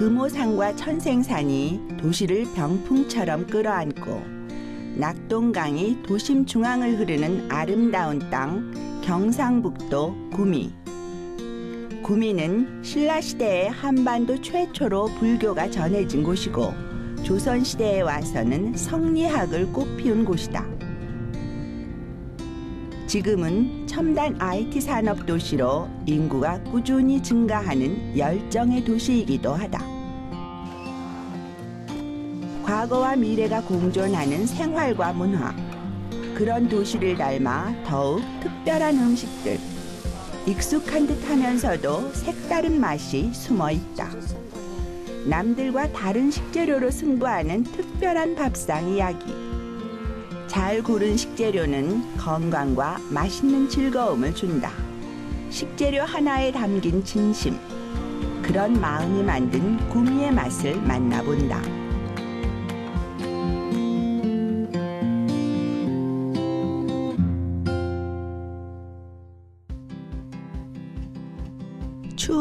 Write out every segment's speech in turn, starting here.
금오산과 천생산이 도시를 병풍처럼 끌어안고 낙동강이 도심 중앙을 흐르는 아름다운 땅 경상북도 구미. 구미는 신라시대에 한반도 최초로 불교가 전해진 곳이고 조선시대에 와서는 성리학을 꽃피운 곳이다. 지금은 첨단 IT 산업 도시로 인구가 꾸준히 증가하는 열정의 도시이기도 하다. 과거와 미래가 공존하는 생활과 문화. 그런 도시를 닮아 더욱 특별한 음식들. 익숙한 듯 하면서도 색다른 맛이 숨어 있다. 남들과 다른 식재료로 승부하는 특별한 밥상 이야기. 잘 고른 식재료는 건강과 맛있는 즐거움을 준다. 식재료 하나에 담긴 진심. 그런 마음이 만든 구미의 맛을 만나본다.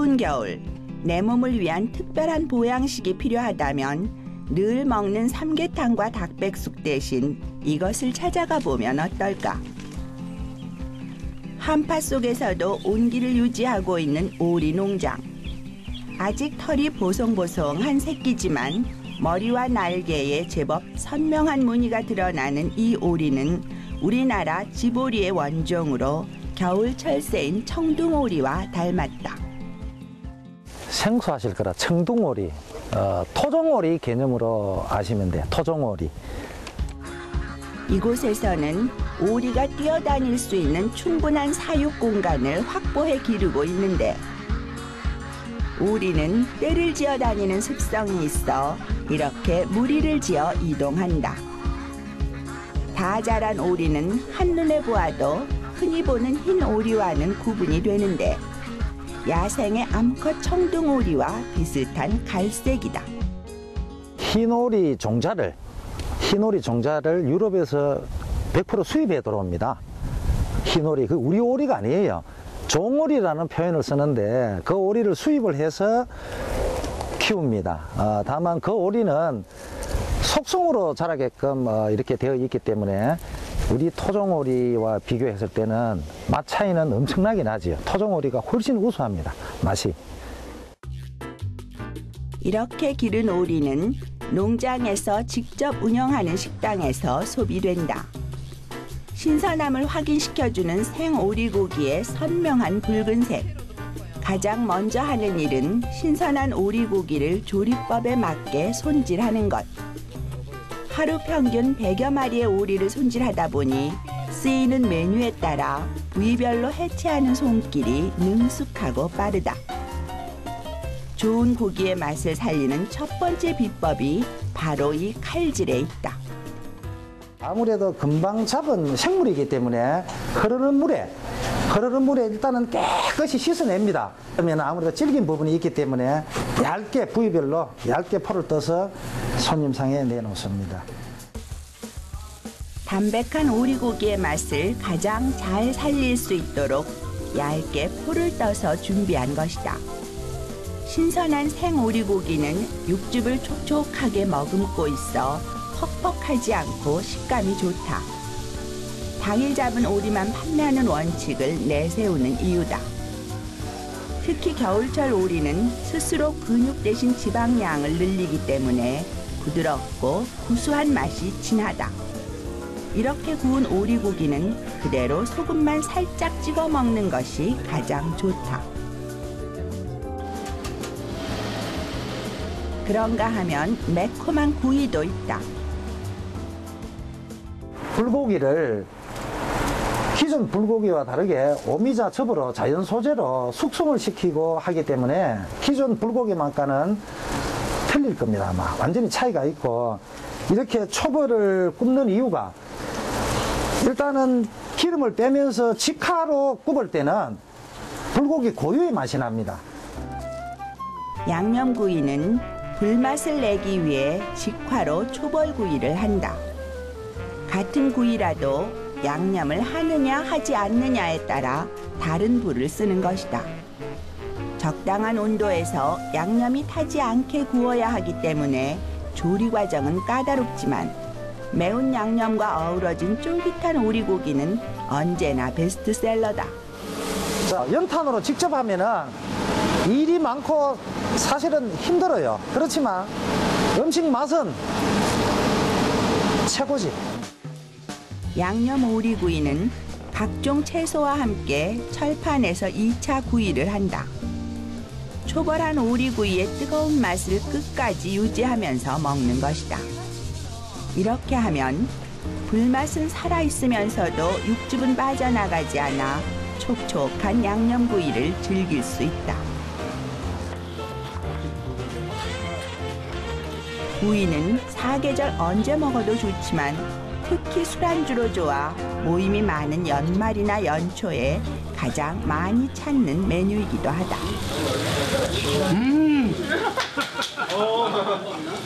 추운 겨울 내 몸을 위한 특별한 보양식이 필요하다면 늘 먹는 삼계탕과 닭백숙 대신 이것을 찾아가 보면 어떨까? 한파 속에서도 온기를 유지하고 있는 오리 농장. 아직 털이 보송보송한 새끼지만 머리와 날개에 제법 선명한 무늬가 드러나는 이 오리는 우리나라 지보리의 원종으로 겨울 철새인 청둥오리와 닮았다. 생소하실 거라 청둥오리, 어, 토종오리 개념으로 아시면 돼요. 토종오리. 이곳에서는 오리가 뛰어다닐 수 있는 충분한 사육 공간을 확보해 기르고 있는데 오리는 떼를 지어 다니는 습성이 있어 이렇게 무리를 지어 이동한다. 다 자란 오리는 한눈에 보아도 흔히 보는 흰 오리와는 구분이 되는데 야생의 암컷 청둥오리와 비슷한 갈색이다. 흰오리 종자를 흰오리 종자를 유럽에서 100% 수입해 들어옵니다. 흰오리 그 우리 오리가 아니에요. 종오리라는 표현을 쓰는데 그 오리를 수입을 해서 키웁니다. 어, 다만 그 오리는 속성으로 자라게끔 어, 이렇게 되어 있기 때문에 우리 토종오리와 비교했을 때는 맛 차이는 엄청나게 나지요. 토종오리가 훨씬 우수합니다. 맛이. 이렇게 기른 오리는 농장에서 직접 운영하는 식당에서 소비된다. 신선함을 확인시켜주는 생오리고기의 선명한 붉은색. 가장 먼저 하는 일은 신선한 오리고기를 조리법에 맞게 손질하는 것. 하루 평균 100여 마리의 오리를 손질하다 보니 쓰이는 메뉴에 따라 부위별로 해체하는 손길이 능숙하고 빠르다. 좋은 고기의 맛을 살리는 첫 번째 비법이 바로 이 칼질에 있다. 아무래도 금방 잡은 생물이기 때문에 흐르는 물에 흐르는 물에 일단은 깨끗이 씻어냅니다. 그러면 아무래도 질긴 부분이 있기 때문에 얇게 부위별로 얇게 포를 떠서 손님상에 내놓습니다. 담백한 오리고기의 맛을 가장 잘 살릴 수 있도록 얇게 포를 떠서 준비한 것이다. 신선한 생오리고기는 육즙을 촉촉하게 머금고 있어 퍽퍽하지 않고 식감이 좋다. 당일 잡은 오리만 판매하는 원칙을 내세우는 이유다. 특히 겨울철 오리는 스스로 근육 대신 지방량을 늘리기 때문에 부드럽고 구수한 맛이 진하다. 이렇게 구운 오리고기는 그대로 소금만 살짝 찍어 먹는 것이 가장 좋다. 그런가 하면 매콤한 구이도 있다. 불고기를 기존 불고기와 다르게 오미자 즙으로 자연 소재로 숙성을 시키고 하기 때문에 기존 불고기만과는 틀릴 겁니다 아마 완전히 차이가 있고 이렇게 초벌을 굽는 이유가 일단은 기름을 빼면서 직화로 굽을 때는 불고기 고유의 맛이 납니다 양념구이는 불맛을 내기 위해 직화로 초벌구이를 한다. 같은 구이라도 양념을 하느냐 하지 않느냐에 따라 다른 불을 쓰는 것이다. 적당한 온도에서 양념이 타지 않게 구워야 하기 때문에 조리 과정은 까다롭지만 매운 양념과 어우러진 쫄깃한 오리고기는 언제나 베스트셀러다. 자, 연탄으로 직접 하면은 일이 많고 사실은 힘들어요. 그렇지만 음식 맛은 최고지. 양념 오리구이는 각종 채소와 함께 철판에서 2차 구이를 한다. 초벌한 오리구이의 뜨거운 맛을 끝까지 유지하면서 먹는 것이다. 이렇게 하면 불맛은 살아있으면서도 육즙은 빠져나가지 않아 촉촉한 양념구이를 즐길 수 있다. 구이는 사계절 언제 먹어도 좋지만 특히 술안주로 좋아 모임이 많은 연말이나 연초에 가장 많이 찾는 메뉴이기도 하다.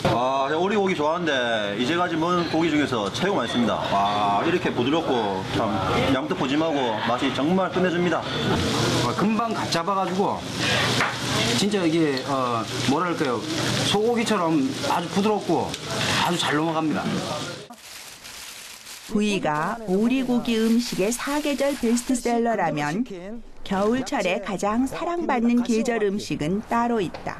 아, 제가 오리 고기 좋아하는데 이제까지 먹은 고기 중에서 최고 맛있습니다. 와, 이렇게 부드럽고 참 양도 푸짐하고 맛이 정말 끝내줍니다. 어, 금방 갓 잡아가지고 진짜 이게 어, 뭐랄까요 소고기처럼 아주 부드럽고 아주 잘 넘어갑니다. 구이가 오리고기 음식의 사계절 베스트셀러라면 겨울철에 가장 사랑받는 계절 음식은 따로 있다.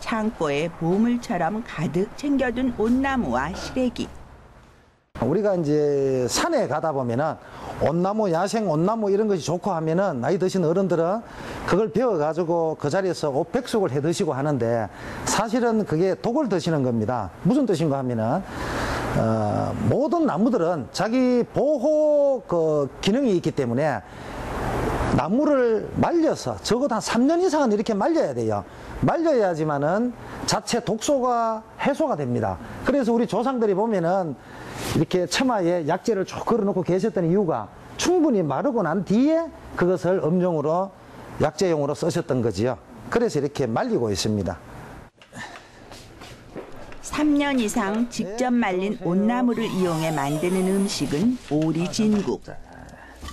창고에 보물처럼 가득 챙겨둔 온나무와 시래기. 우리가 이제 산에 가다 보면은 온나무, 야생 온나무 이런 것이 좋고 하면은 나이 드신 어른들은 그걸 배워가지고 그 자리에서 옷백숙을 해 드시고 하는데 사실은 그게 독을 드시는 겁니다. 무슨 뜻인가 하면은 어, 모든 나무들은 자기 보호 그 기능이 있기 때문에 나무를 말려서 적어도 한 3년 이상은 이렇게 말려야 돼요. 말려야지만은 자체 독소가 해소가 됩니다. 그래서 우리 조상들이 보면은 이렇게 처마에 약재를 쭉 걸어놓고 계셨던 이유가 충분히 마르고 난 뒤에 그것을 음용으로 약재용으로 쓰셨던 거지요. 그래서 이렇게 말리고 있습니다. 3년 이상 직접 말린 온나무를 이용해 만드는 음식은 오리진국.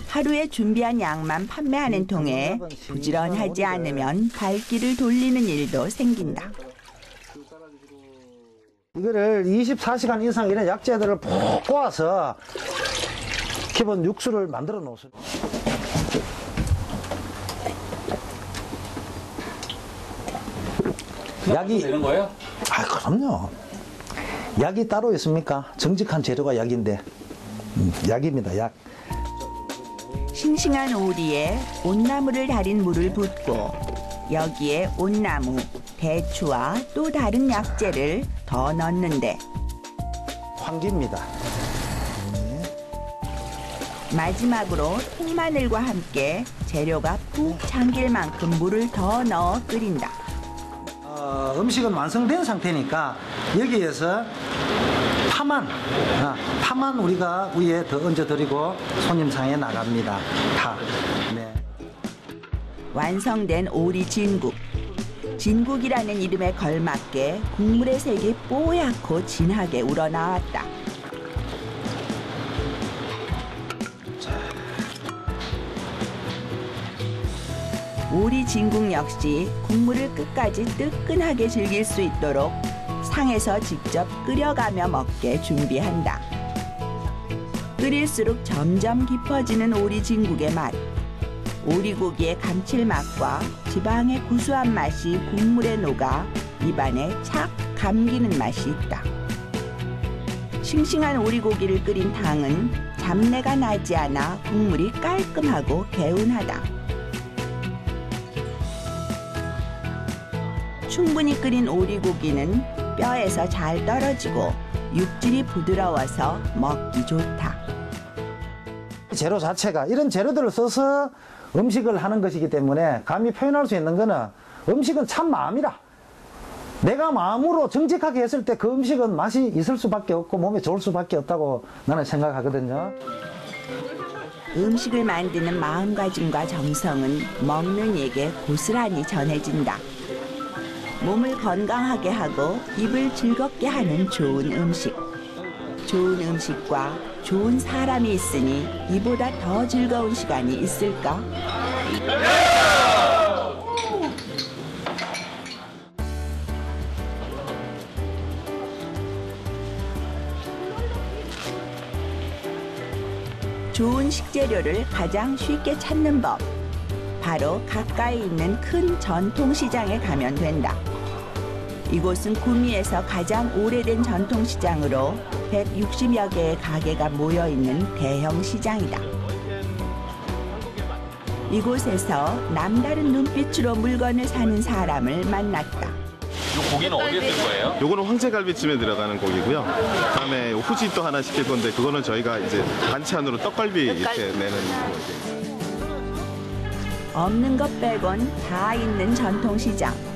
하루에 준비한 양만 판매하는 통에 부지런하지 않으면 발길을 돌리는 일도 생긴다. 이거를 24시간 이상 이런 약재들을 푹 꼬아서 기본 육수를 만들어 놓습니다. 약이 되는 거예요? 아 그럼요. 약이 따로 있습니까? 정직한 재료가 약인데 음, 약입니다. 약. 싱싱한 오리에 온나무를 달인 물을 붓고 여기에 온나무, 대추와 또 다른 약재를 더 넣는데 황기입니다. 마지막으로 통마늘과 함께 재료가 푹 잠길 만큼 물을 더 넣어 끓인다. 어, 음식은 완성된 상태니까 여기에서 파만, 아, 파만 우리가 위에 더 얹어드리고 손님상에 나갑니다. 파. 네. 완성된 오리 진국. 진국이라는 이름에 걸맞게 국물의 색이 뽀얗고 진하게 우러나왔다. 오리 진국 역시 국물을 끝까지 뜨끈하게 즐길 수 있도록 상에서 직접 끓여가며 먹게 준비한다. 끓일수록 점점 깊어지는 오리 진국의 맛. 오리고기의 감칠맛과 지방의 구수한 맛이 국물에 녹아 입안에 착 감기는 맛이 있다. 싱싱한 오리고기를 끓인 탕은 잡내가 나지 않아 국물이 깔끔하고 개운하다. 충분히 끓인 오리고기는 뼈에서 잘 떨어지고 육질이 부드러워서 먹기 좋다. 재료 자체가 이런 재료들을 써서 음식을 하는 것이기 때문에 감히 표현할 수 있는 거는 음식은 참 마음이라. 내가 마음으로 정직하게 했을 때 그 음식은 맛이 있을 수밖에 없고 몸에 좋을 수밖에 없다고 나는 생각하거든요. 음식을 만드는 마음가짐과 정성은 먹는 이에게 고스란히 전해진다. 몸을 건강하게 하고 입을 즐겁게 하는 좋은 음식. 좋은 음식과 좋은 사람이 있으니 이보다 더 즐거운 시간이 있을까? 좋은 식재료를 가장 쉽게 찾는 법. 바로 가까이 있는 큰 전통시장에 가면 된다. 이곳은 구미에서 가장 오래된 전통시장으로 160여 개의 가게가 모여 있는 대형 시장이다. 이곳에서 남다른 눈빛으로 물건을 사는 사람을 만났다. 이 고기는 어디에 쓸 거예요? 요거는 황제갈비찜에 들어가는 고기고요. 그다음에 후지 또 하나 시킬 건데 그거는 저희가 이제 반찬으로 떡갈비 이렇게 내는 거예요. 없는 것 빼곤 다 있는 전통시장.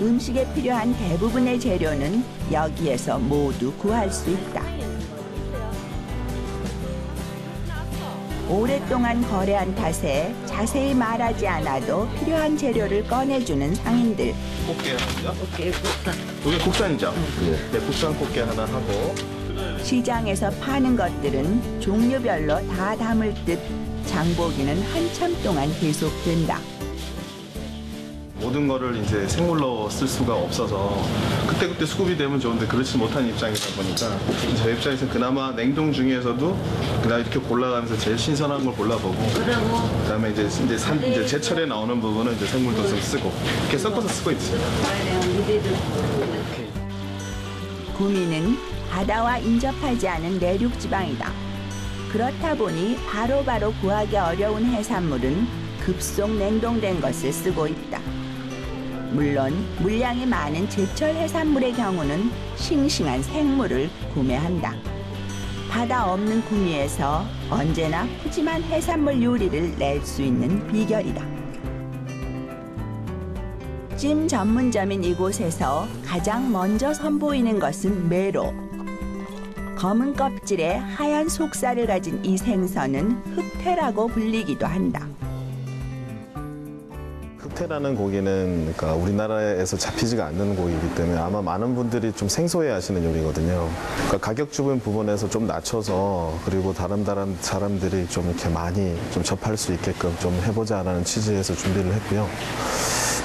음식에 필요한 대부분의 재료는 여기에서 모두 구할 수 있다. 오랫동안 거래한 탓에 자세히 말하지 않아도 필요한 재료를 꺼내주는 상인들. 꽃게 하나죠? 이게 국산이죠? 네, 국산 꽃게 하나 하고 시장에서 파는 것들은 종류별로 다 담을 듯 장보기는 한참 동안 계속된다. 모든 거를 이제 생물로 쓸 수가 없어서 그때그때 수급이 되면 좋은데 그렇지 못한 입장이다 보니까 저희 입장에서는 그나마 냉동 중에서도 그냥 이렇게 골라가면서 제일 신선한 걸 골라보고 그다음에 이제 이제 산 이제 제철에 나오는 부분은 이제 생물도 좀 쓰고 이렇게 섞어서 쓰고 있어요. 구미는 바다와 인접하지 않은 내륙 지방이다. 그렇다 보니 바로바로 구하기 어려운 해산물은 급속 냉동된 것을 쓰고 있다. 물론 물량이 많은 제철 해산물의 경우는 싱싱한 생물을 구매한다. 바다 없는 구미에서 언제나 푸짐한 해산물 요리를 낼 수 있는 비결이다. 찜 전문점인 이곳에서 가장 먼저 선보이는 것은 메로. 검은 껍질에 하얀 속살을 가진 이 생선은 흑태라고 불리기도 한다. 흑태라는 고기는 그러니까 우리나라에서 잡히지가 않는 고기이기 때문에 아마 많은 분들이 좀 생소해 하시는 요리거든요. 그러니까 가격 주변 부분에서 좀 낮춰서 그리고 다른 다른 사람들이 좀 이렇게 많이 좀 접할 수 있게끔 좀 해보자라는 취지에서 준비를 했고요.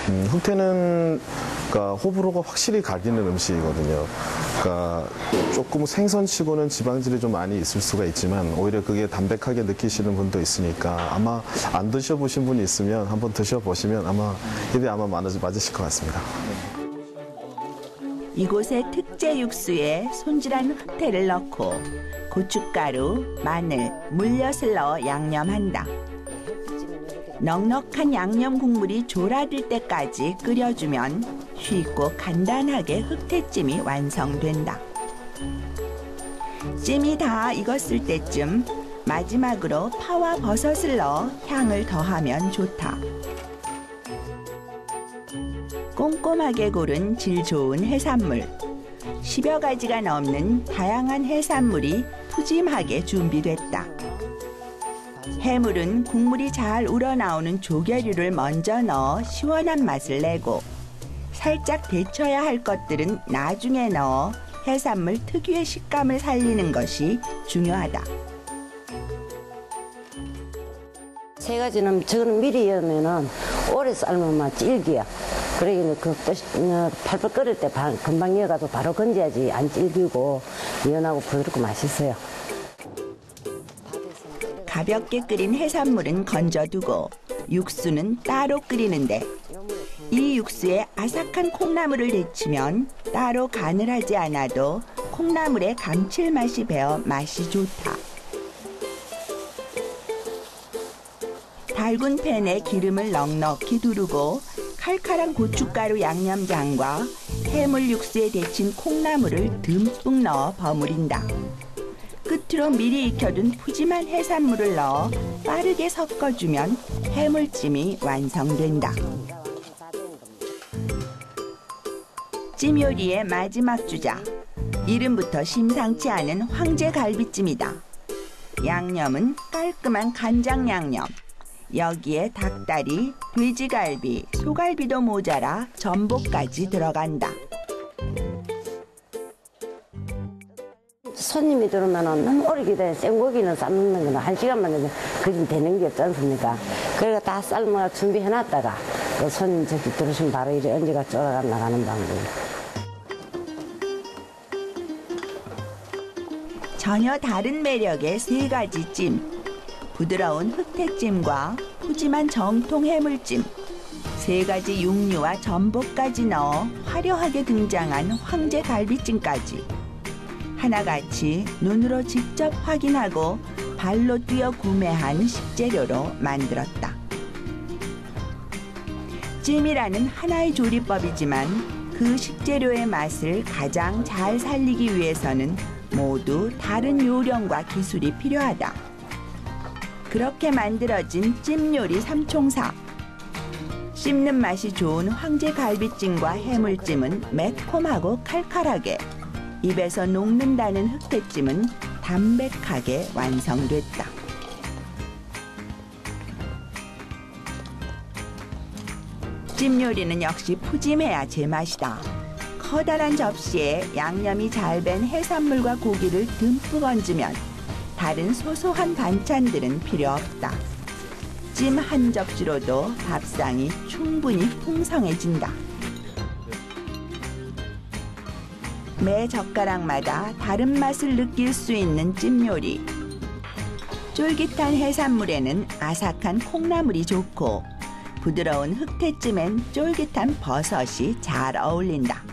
음, 흑태는 그러니까 호불호가 확실히 갈리는 음식이거든요. 그러니까 조금 생선치고는 지방질이 좀 많이 있을 수가 있지만 오히려 그게 담백하게 느끼시는 분도 있으니까 아마 안 드셔보신 분이 있으면 한번 드셔보시면 아마 입에 아마 맞으- 맞으실 것 같습니다. 이곳의 특제 육수에 손질한 흑태를 넣고 고춧가루, 마늘, 물엿을 넣어 양념한다. 넉넉한 양념 국물이 졸아들 때까지 끓여주면 쉽고 간단하게 흑태찜이 완성된다. 찜이 다 익었을 때쯤 마지막으로 파와 버섯을 넣어 향을 더하면 좋다. 꼼꼼하게 고른 질 좋은 해산물. 10여 가지가 넘는 다양한 해산물이 푸짐하게 준비됐다. 해물은 국물이 잘 우러나오는 조개류를 먼저 넣어 시원한 맛을 내고 살짝 데쳐야 할 것들은 나중에 넣어 해산물 특유의 식감을 살리는 것이 중요하다. 세 가지는 저거는 미리 여면은 오래 삶으면 질겨요. 그러기는 그 뜻, 어, 팔팔 끓일 때 바- 금방 여가도 바로 건져야지 안 질기고 연하고 부드럽고 맛있어요. 가볍게 끓인 해산물은 건져두고 육수는 따로 끓이는데 이 육수에 아삭한 콩나물을 데치면 따로 간을 하지 않아도 콩나물의 감칠맛이 배어 맛이 좋다. 달군 팬에 기름을 넉넉히 두르고 칼칼한 고춧가루 양념장과 해물 육수에 데친 콩나물을 듬뿍 넣어 버무린다. 끝으로 미리 익혀둔 푸짐한 해산물을 넣어 빠르게 섞어주면 해물찜이 완성된다. 찜 요리의 마지막 주자. 이름부터 심상치 않은 황제 갈비찜이다. 양념은 깔끔한 간장 양념. 여기에 닭다리, 돼지갈비, 소갈비도 모자라 전복까지 들어간다. 손님이 들어오면은 너무 오래 기다려 생고기는 삶는 거는 한 시간만 해도 그게 되는 게 없지 않습니까? 그래가 다 삶아 준비해놨다가 그 손님 저기 들어오시면 바로 이래 언제가 쫄아가 나가는 방법. 전혀 다른 매력의 세 가지 찜. 부드러운 흑태찜과 푸짐한 정통 해물찜, 세 가지 육류와 전복까지 넣어 화려하게 등장한 황제 갈비찜까지 하나같이 눈으로 직접 확인하고 발로 뛰어 구매한 식재료로 만들었다. 찜이라는 하나의 조리법이지만 그 식재료의 맛을 가장 잘 살리기 위해서는 모두 다른 요령과 기술이 필요하다. 그렇게 만들어진 찜 요리 삼총사. 씹는 맛이 좋은 황제 갈비찜과 해물찜은 매콤하고 칼칼하게, 입에서 녹는다는 흑태찜은 담백하게 완성됐다. 찜 요리는 역시 푸짐해야 제맛이다. 커다란 접시에 양념이 잘 밴 해산물과 고기를 듬뿍 얹으면 다른 소소한 반찬들은 필요 없다. 찜 한 접시로도 밥상이 충분히 풍성해진다. 매 젓가락마다 다른 맛을 느낄 수 있는 찜 요리. 쫄깃한 해산물에는 아삭한 콩나물이 좋고 부드러운 흑태찜엔 쫄깃한 버섯이 잘 어울린다.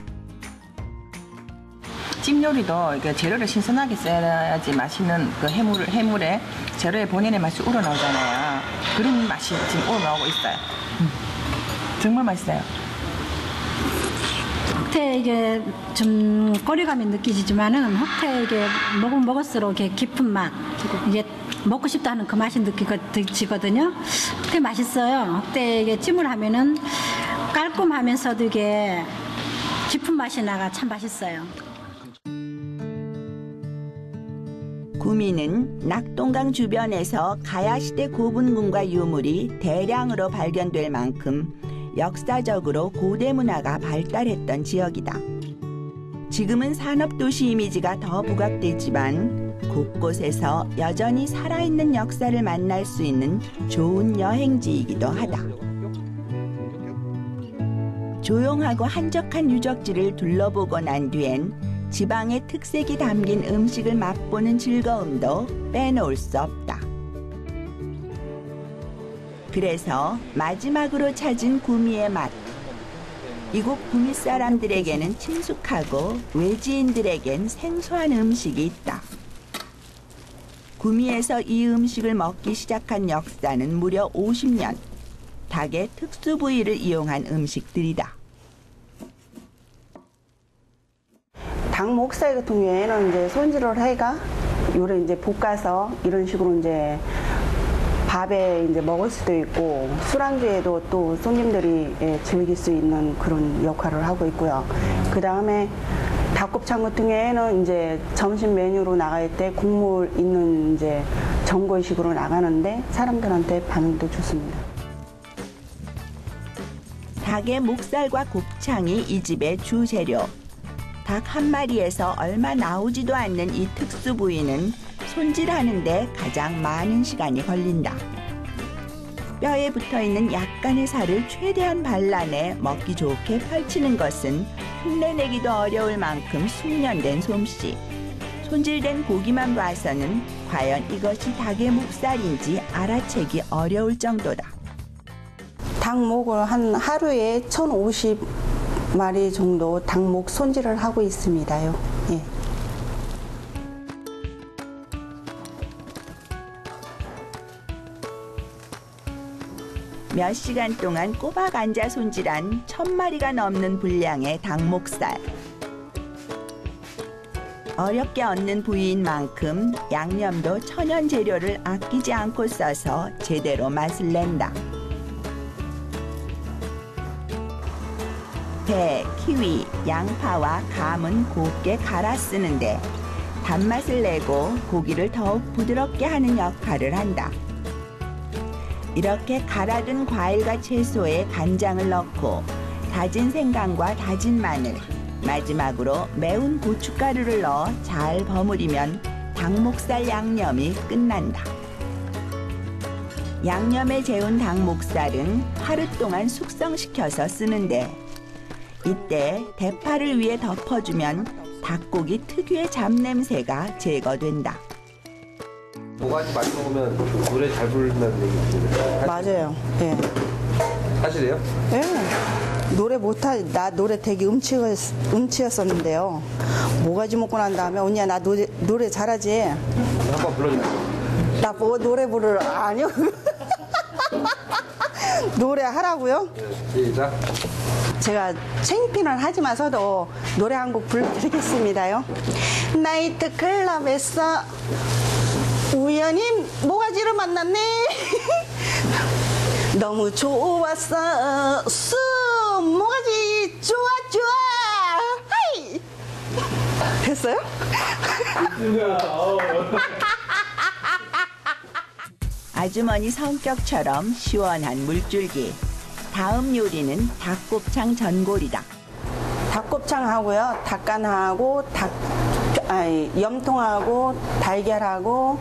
찜 요리도 이게 재료를 신선하게 써야지 맛있는 그 해물 해물에 재료의 본연의 맛이 우러나오잖아요. 그런 맛이 지금 우러나오고 있어요. 음. 정말 맛있어요. 흑태 이게 좀 거리감이 느끼지만은 흑태 이게 먹으면 먹을수록 깊은 맛 이게 먹고 싶다 하는 그 맛이 느껴지거든요. 흑태 맛있어요. 흑태 이게 찜을 하면은 깔끔하면서도 이게 깊은 맛이 나가 참 맛있어요. 구미는 낙동강 주변에서 가야시대 고분군과 유물이 대량으로 발견될 만큼 역사적으로 고대 문화가 발달했던 지역이다. 지금은 산업도시 이미지가 더 부각되지만 곳곳에서 여전히 살아있는 역사를 만날 수 있는 좋은 여행지이기도 하다. 조용하고 한적한 유적지를 둘러보고 난 뒤엔 지방의 특색이 담긴 음식을 맛보는 즐거움도 빼놓을 수 없다. 그래서 마지막으로 찾은 구미의 맛. 이곳 구미 사람들에게는 친숙하고 외지인들에겐 생소한 음식이 있다. 구미에서 이 음식을 먹기 시작한 역사는 무려 50년. 닭의 특수 부위를 이용한 음식들이다. 닭 목살 같은 경우에는 이제 손질을 해가 요를 이제 볶아서 이런 식으로 이제 밥에 이제 먹을 수도 있고 술안주에도 또 손님들이 예, 즐길 수 있는 그런 역할을 하고 있고요. 그 다음에 닭곱창 같은 경우에는 이제 점심 메뉴로 나갈 때 국물 있는 이제 전골식으로 나가는데 사람들한테 반응도 좋습니다. 닭의 목살과 곱창이 이 집의 주 재료. 닭 한 마리에서 얼마 나오지도 않는 이 특수 부위는 손질하는데 가장 많은 시간이 걸린다. 뼈에 붙어 있는 약간의 살을 최대한 발라내 먹기 좋게 펼치는 것은 흉내내기도 어려울 만큼 숙련된 솜씨. 손질된 고기만 봐서는 과연 이것이 닭의 목살인지 알아채기 어려울 정도다. 닭목을 한 하루에 1,050마리 정도 닭목 손질을 하고 있습니다요. 몇 시간 동안 꼬박 앉아 손질한 천 마리가 넘는 분량의 닭목살. 어렵게 얻는 부위인 만큼 양념도 천연 재료를 아끼지 않고 써서 제대로 맛을 낸다. 배, 키위, 양파와 감은 곱게 갈아 쓰는데 단맛을 내고 고기를 더욱 부드럽게 하는 역할을 한다. 이렇게 갈아둔 과일과 채소에 간장을 넣고 다진 생강과 다진 마늘, 마지막으로 매운 고춧가루를 넣어 잘 버무리면 닭목살 양념이 끝난다. 양념에 재운 닭목살은 하루 동안 숙성시켜서 쓰는데 이때 대파를 위에 덮어주면 닭고기 특유의 잡냄새가 제거된다. 모가지 많이 먹으면 노래 잘 부른다는 얘기 있는데 맞아요. 예. 사실이에요? 예. 노래 못하, 나 노래 되게 음치였, 음치였었는데요. 모가지 먹고 난 다음에 언니야 나 노래, 노래 잘하지? 한번 불러주세요. 나 뭐 노래 부르 아니요. 노래 하라고요? 네, 시작. 제가 창피는 하지만서도 노래 한 곡 불러드리겠습니다요. 나이트 클럽에서 우연히 모가지를 만났네. 너무 좋았어. 수 모가지 좋아 좋아. 하이. 됐어요? 아주머니 성격처럼 시원한 물줄기. 다음 요리는 닭곱창 전골이다. 닭곱창하고요, 닭간하고, 닭, 아니, 염통하고, 달걀하고,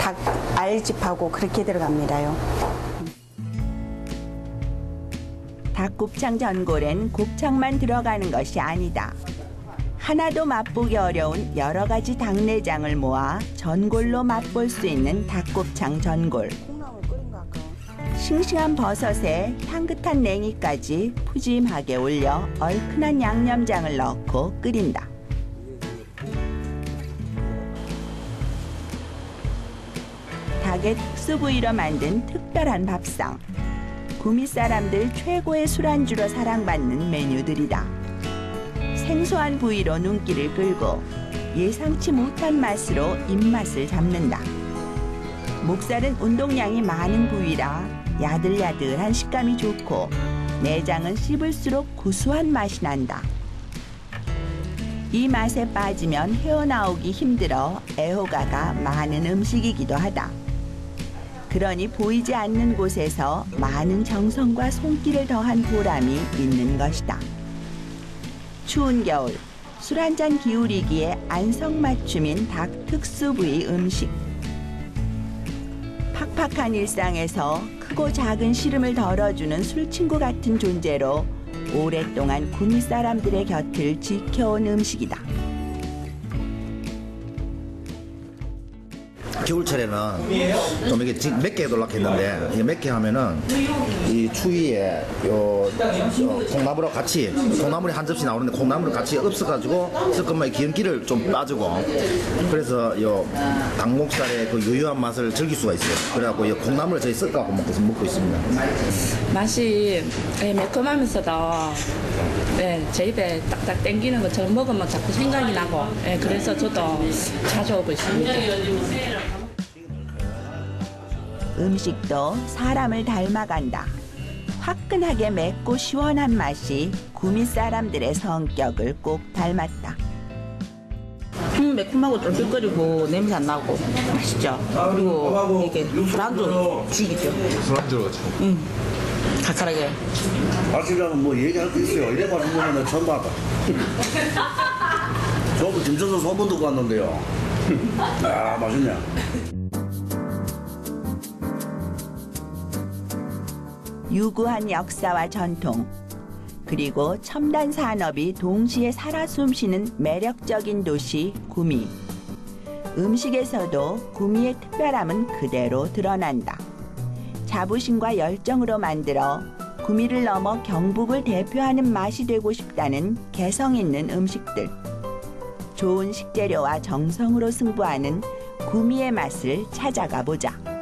닭 알집하고 그렇게 들어갑니다요. 닭곱창 전골엔 곱창만 들어가는 것이 아니다. 하나도 맛보기 어려운 여러 가지 닭내장을 모아 전골로 맛볼 수 있는 닭곱창 전골. 싱싱한 버섯에 향긋한 냉이까지 푸짐하게 올려 얼큰한 양념장을 넣고 끓인다. 닭의 특수 부위로 만든 특별한 밥상. 구미 사람들 최고의 술안주로 사랑받는 메뉴들이다. 생소한 부위로 눈길을 끌고 예상치 못한 맛으로 입맛을 잡는다. 목살은 운동량이 많은 부위라 야들야들한 식감이 좋고 내장은 씹을수록 구수한 맛이 난다. 이 맛에 빠지면 헤어나오기 힘들어 애호가가 많은 음식이기도 하다. 그러니 보이지 않는 곳에서 많은 정성과 손길을 더한 보람이 있는 것이다. 추운 겨울 술 한 잔 기울이기에 안성맞춤인 닭 특수 부위 음식. 팍팍한 일상에서 크고 작은 시름을 덜어주는 술친구 같은 존재로 오랫동안 구미 사람들의 곁을 지켜온 음식이다. 겨울철에는 좀 이게 맵게 해달라고 했는데 맵게 하면은 이 추위에 요, 요 콩나물하고 같이 콩나물이 한 접시 나오는데 콩나물을 같이 엎어가지고 섞으면 기름기를 좀 빠지고 그래서 요 닭목살의 그 유효한 맛을 즐길 수가 있어요. 그래갖고 이 콩나물을 저희 섞어갖고 먹고, 먹고 있습니다. 맛이 예, 매콤하면서도 네, 제 입에 딱딱 땡기는 것처럼 먹으면 자꾸 생각이 나고 예, 그래서 저도 자주 오고 있습니다. 음식도 사람을 닮아간다. 화끈하게 맵고 시원한 맛이 구미 사람들의 성격을 꼭 닮았다. 음, 매콤하고 쫄깃거리고 냄새 안 나고 맛있죠. 그리고 이게 술안주 죽이죠. 술안주로 참. 응. 칼칼하게. 맛이라면 뭐 얘기할 게 있어요. 이래봐 보면 처음 봤다. 저도 김천서 소문 듣고 왔는데요. 아, 맛있네. 유구한 역사와 전통, 그리고 첨단 산업이 동시에 살아 숨쉬는 매력적인 도시 구미. 음식에서도 구미의 특별함은 그대로 드러난다. 자부심과 열정으로 만들어 구미를 넘어 경북을 대표하는 맛이 되고 싶다는 개성 있는 음식들. 좋은 식재료와 정성으로 승부하는 구미의 맛을 찾아가 보자.